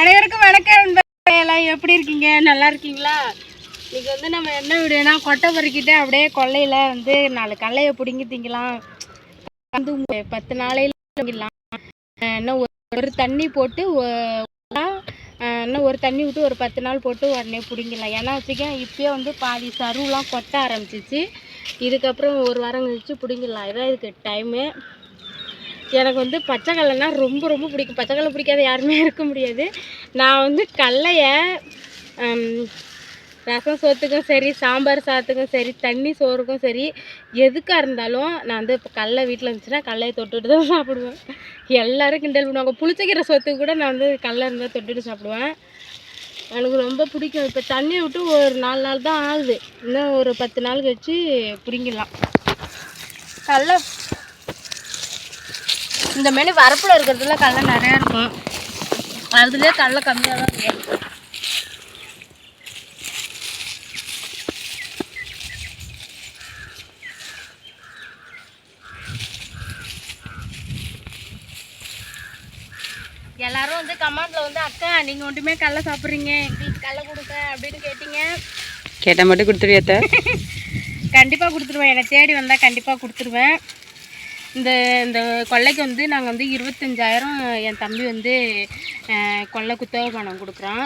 அனைவருக்கும் வணக்கம் எல்லாம் எப்படி இருக்கீங்க? நல்லா இருக்கீங்களா? இன்னைக்கு வந்து நம்ம என்ன வீடியோனா கொட்டை பொறுக்கிட்டு அப்படியே கொல்லையில் வந்து நாலு கல்லையை பிடுங்கி திங்கலாம். வந்து பத்து நாளையில திங்கலாம். இன்னும் ஒரு தண்ணி போட்டு இன்னும் ஒரு தண்ணி விட்டு ஒரு பத்து நாள் போட்டு உடனே பிடிங்கலாம் ஏன்னா வச்சுக்க இப்போயே வந்து பாதி சருவெலாம் கொட்ட ஆரம்பிச்சிச்சு. இதுக்கப்புறம் ஒரு வாரம் கழிச்சு பிடிங்கிடலாம். இதான் இதுக்கு டைமு எனக்கு வந்து பச்சை கடலைனா ரொம்ப ரொம்ப பிடிக்கும். பச்சை கடலை பிடிக்காத யாருமே இருக்க முடியாது. நான் வந்து கடலையை ரசம் சோத்துக்கும் சரி சாம்பார் சாதத்துக்கும் சரி தண்ணி சோறுக்கும் சரி எதுக்காக இருந்தாலும் நான் வந்து இப்போ கடலை வீட்டில் இருந்துச்சுன்னா கடலையை தொட்டுட்டு தான் சாப்பிடுவேன். எல்லோரும் கிண்டல் பண்ணுவாங்க. புளிச்சக்கீரை சோத்துக்கு கூட நான் வந்து கடலை இருந்தால் தொட்டுட்டு சாப்பிடுவேன். எனக்கு ரொம்ப பிடிக்கும். இப்போ தண்ணியை விட்டு ஒரு நாலு நாள் தான் ஆகுது. இன்னும் ஒரு பத்து நாள் கழித்து பிடிங்கிடலாம். கடலை இந்த மாரி வரப்பில் இருக்கிறதுல கடலை நிறையா இருக்கும். அதுலேயே கடலை கம்மியாக தான் இருக்கும். எல்லாரும் வந்து கமெண்ட்ல வந்து அக்கா நீங்க ஒன்றுமே கடலை சாப்பிட்றீங்க. எங்களுக்கு கடலை கொடுங்க அப்படின்னு கேட்டீங்க. கேட்டால் மட்டும் கொடுத்துருவியத்த கண்டிப்பாக கொடுத்துருவேன். என்னை தேடி வந்தால் கண்டிப்பாக கொடுத்துருவேன். இந்த இந்த கொள்ளைக்கு வந்து நாங்கள் வந்து இருபத்தஞ்சாயிரம் என் தம்பி வந்து கொள்ளை குத்தகை பணம் கொடுக்குறான்.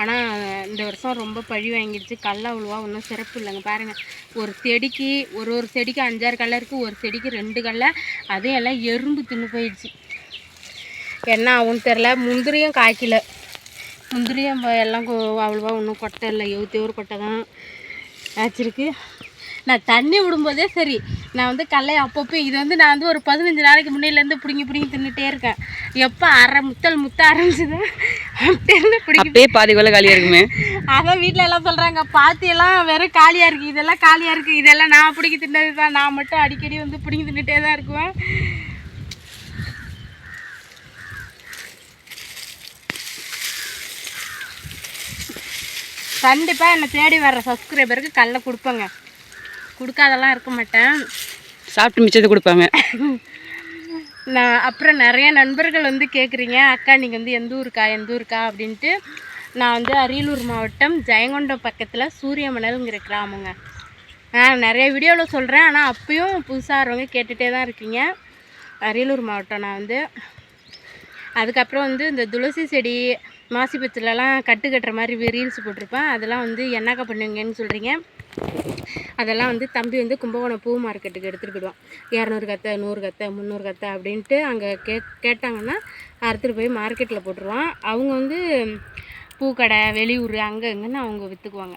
ஆனால் இந்த வருஷம் ரொம்ப பழி வாங்கிடுச்சு. கல் அவ்வளோவா ஒன்றும் சிறப்பு இல்லைங்க. பாருங்கள் ஒரு செடிக்கு ஒரு ஒரு செடிக்கு அஞ்சாறு கல்லை இருக்குது ஒரு செடிக்கு ரெண்டு கடலை அதுவும் எல்லாம் எறும்பு தின்னு போயிடுச்சு. என்ன ஆகும்னு தெரில முந்திரியும் காய்க்கல. முந்திரியும் எல்லாம் அவ்வளோவா ஒன்றும் கொட்டை இல்லை. எழுபத்தி ஒரு கொட்டை தான். ஆச்சிருக்கு நான் தண்ணி விடும்போதே சரி நான் வந்து கடலையை அப்பப்போ இது வந்து நான் வந்து ஒரு பதினஞ்சு நாளைக்கு முன்னையிலேருந்து பிடுங்கி பிடுங்கி தின்னுட்டே இருக்கேன். எப்போ அரை முத்தல் முத்த ஆரம்பிச்சுது அப்பயே பாதி கொள்ள காலியாக இருக்குமே. அதான் வீட்டில் எல்லாம் சொல்கிறாங்க பாத்தியெல்லாம் வெறும் காலியாக இருக்குது இதெல்லாம் காலியாக இருக்குது இதெல்லாம் நான் பிடிங்கி தின்னது தான் நான் மட்டும் அடிக்கடி வந்து பிடுங்கி தின்னுட்டே தான் இருக்குவேன். கண்டிப்பாக என்னை தேடி வர்ற சப்ஸ்கிரைபருக்கு கடல கொடுப்பேங்க. கொடுக்காதெல்லாம் இருக்க மாட்டேன். சாப்பிட்டு மிச்சத்தை கொடுப்பாங்க. நான் அப்புறம் நிறைய நண்பர்கள் வந்து கேட்குறீங்க அக்கா நீங்கள் வந்து எந்த ஊருக்கா எந்த ஊருக்கா? அப்படின்ட்டு நான் வந்து அரியலூர் மாவட்டம் ஜெயங்கொண்டம் பக்கத்தில் சூரியமணல்ங்கிற கிராமங்க. நான் நிறைய வீடியோவில் சொல்கிறேன் ஆனால் அப்பயும் புதுசாக வரவங்க கேட்டுகிட்டே தான் இருக்கீங்க. அரியலூர் மாவட்டம் நான் வந்து. அதுக்கப்புறம் வந்து இந்த துளசி செடி மாசிப்பத்திலலாம் கட்டு கட்டுற மாதிரி ரீல்ஸ் போட்டிருப்பேன். அதெல்லாம் வந்து என்னக்கா பண்ணுவீங்கன்னு சொல்கிறீங்க அதெல்லாம் வந்து தம்பி வந்து கும்பகோணம் பூ மார்க்கெட்டுக்கு எடுத்துகிட்டு போயிடுவான். இரநூறு கத்தை நூறு கத்தை முந்நூறு கத்தை அப்படின்ட்டு அங்கே கே கேட்டாங்கன்னா அறுத்துட்டு போய் மார்க்கெட்டில் போட்டுருவான். அவங்க வந்து பூக்கடை வெளியூர் அங்கே இங்கேன்னு அவங்க விற்றுக்குவாங்க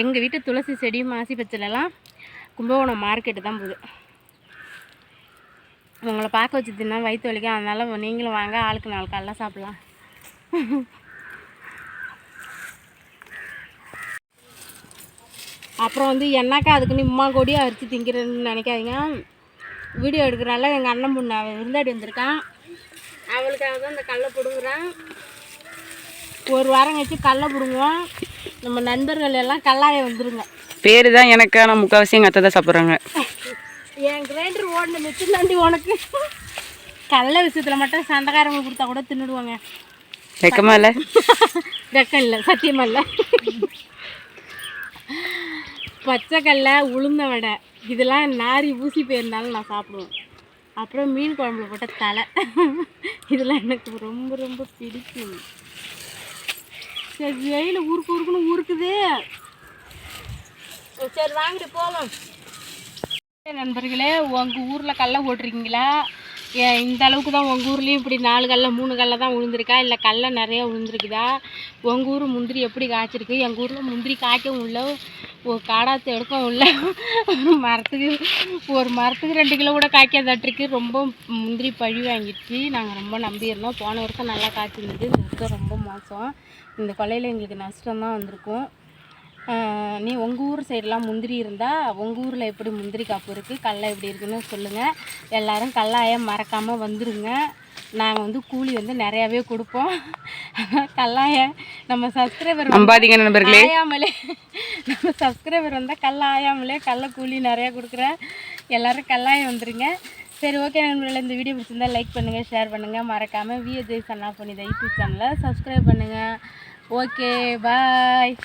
எங்கள் வீட்டு துளசி செடி மாசி பச்சைலலாம் கும்பகோணம் மார்க்கெட்டு தான் போகுது. உங்களை பார்க்க வச்சு தின்னா வயிற்று வலிக்கும். அதனால் நீங்களும் வாங்க ஆளுக்கு நாலு காலைல சாப்பிட்லாம். அப்புறம் வந்து என்னக்கா அதுக்குன்னு இம்மா கொடி அரிச்சு திங்கிறேன்னு நினைக்காதீங்க. வீடியோ எடுக்கிறால எங்கள் அண்ணன் பொண்ணு அவன் விருந்தாடி வந்திருக்கான். அவளுக்காக தான் இந்த கல்லை பிடுங்குறான். ஒரு வாரம் கழிச்சு கல்லை பிடுங்குவோம். நம்ம நண்பர்கள் எல்லாம் கல்லாய வந்துருங்க. பேர் தான் எனக்கு ஆனால் முக்கால்வாசி எங்கள் அத்தை தான் சாப்பிட்றாங்க. என் கிரைண்டர் ஓடின மிச்சம் தாண்டி உனக்கு. கடல விஷயத்தில் மட்டும் சண்டைக்காரங்க கொடுத்தா கூட தின்னுடுவாங்க. வெக்கமா இல்லை? வெக்கம் இல்லை சத்தியமா இல்லை. பச்சைக்கல்ல உளுந்த வடை. இதெல்லாம் நாரி ஊசி போயிருந்தாலும் நான் சாப்பிடுவேன். அப்புறம் மீன் குழம்புல போட்ட தலை. இதெல்லாம் எனக்கு ரொம்ப ரொம்ப பிடிக்கும். சரி வெயில் ஊருக்கு ஊருக்குன்னு ஊருக்குது. சரி வாங்கிட்டு போவோம். நண்பர்களே உங்கள் ஊரில் கடல ஓட்டுறீங்களா இந்த அளவுக்கு தான் உங்கள் ஊர்லேயும் இப்படி நாலு கடல மூணு கல்லை தான் விழுந்திருக்கா இல்லை கல்லை நிறைய விழுந்திருக்குதா உங்கள் ஊர் முந்திரி எப்படி காய்ச்சிருக்கு? எங்கள் ஊரில் முந்திரி காய்க்கவும் இல்லை. ஒரு காடாத்து எடுக்கவும் இல்லை. ஒரு மரத்துக்கு ஒரு மரத்துக்கு ரெண்டு கிலோ கூட காய்க்காதாட்டிருக்கு. ரொம்ப முந்திரி பழி வாங்கிடுச்சு நாங்கள் ரொம்ப நம்பியிருந்தோம். போன வருஷம் நல்லா காய்ச்சிருந்தது. இந்த வருஷம் ரொம்ப மோசம். இந்த கொலையில் எங்களுக்கு நஷ்டம் தான் வந்திருக்கும். நீ உங்கள் ஊர் சைடெலாம் முந்திரி இருந்தால் உங்கள் ஊரில் எப்படி முந்திரி காப்பு இருக்குது கடல எப்படி இருக்குன்னு சொல்லுங்கள் எல்லாரும் கல்லாய மறக்காமல் வந்துருங்க. நாங்கள் வந்து கூலி வந்து நிறையாவே கொடுப்போம். கல்லாய நம்ம சப்ஸ்கிரைபர் நம்பாதீங்க நண்பர்களே. ஆயாமலே நம்ம சப்ஸ்கிரைபர் வந்தால் கல்ல ஆயாமலே கல்ல கூலி நிறையா கொடுக்குறேன். எல்லாரும் கல்லாயம் வந்துருங்க. சரி ஓகே நண்பர்களே இந்த வீடியோ பிடிச்சிருந்தா லைக் பண்ணுங்கள் ஷேர் பண்ணுங்கள் மறக்காமல் விஎஜய் சன்னா பண்ணி யூடியூப் சேனலை சப்ஸ்கிரைப் பண்ணுங்கள் ஓகே பாய்